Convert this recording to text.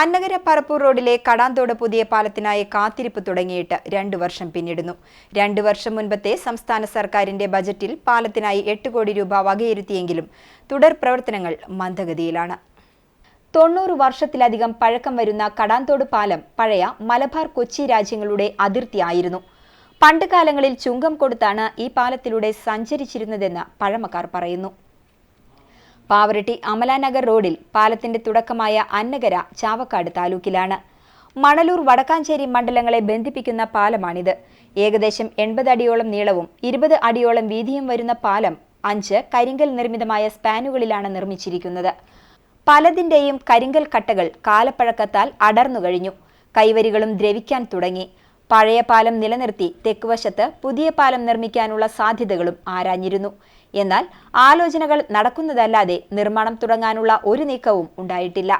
അന്നകര പറപ്പൂർ റോഡിലെ കടാന്തോട് പുതിയ പാലത്തിനായി കാത്തിരിപ്പ് തുടങ്ങിയിട്ട് രണ്ടു വർഷം പിന്നിടുന്നു. രണ്ടു വർഷം മുൻപത്തെ സംസ്ഥാന സർക്കാരിന്റെ ബജറ്റിൽ പാലത്തിനായി എട്ട് കോടി രൂപ വകയിരുത്തിയെങ്കിലും തുടർ പ്രവർത്തനങ്ങൾ മന്ദഗതിയിലാണ്. തൊണ്ണൂറ് വർഷത്തിലധികം പഴക്കം വരുന്ന കടാന്തോട് പാലം പഴയ മലബാർ കൊച്ചി രാജ്യങ്ങളുടെ അതിർത്തിയായിരുന്നു പണ്ട് കാലങ്ങളിൽ ചുങ്കം കൊടുത്താണ് ഈ പാലത്തിലൂടെ സഞ്ചരിച്ചിരുന്നതെന്ന് പഴമക്കാർ പറയുന്നു. പാവറട്ടി അമലാനഗർ റോഡിൽ പാലത്തിന്റെ തുടക്കമായ അന്നകര ചാവക്കാട് താലൂക്കിലാണ്. മണലൂർ വടക്കാഞ്ചേരി മണ്ഡലങ്ങളെ ബന്ധിപ്പിക്കുന്ന പാലമാണിത്. ഏകദേശം എൺപത് അടിയോളം നീളവും ഇരുപത് അടിയോളം വീതിയും വരുന്ന പാലം അഞ്ച് കരിങ്കൽ നിർമ്മിതമായ സ്പാനുകളിലാണ് നിർമ്മിച്ചിരിക്കുന്നത്. പലതിന്റെയും കരിങ്കൽ കട്ടകൾ കാലപ്പഴക്കത്താൽ അടർന്നു കഴിഞ്ഞു. കൈവരികളും ദ്രവിക്കാൻ തുടങ്ങി. പഴയ പാലം നിലനിർത്തി തെക്കുവശത്ത് പുതിയ പാലം നിർമ്മിക്കാനുള്ള സാധ്യതകളും ആരാഞ്ഞിരുന്നു. എന്നാൽ ആലോചനകൾ നടക്കുന്നതല്ലാതെ നിർമ്മാണം തുടങ്ങാനുള്ള ഒരു നീക്കവും ഉണ്ടായിട്ടില്ല.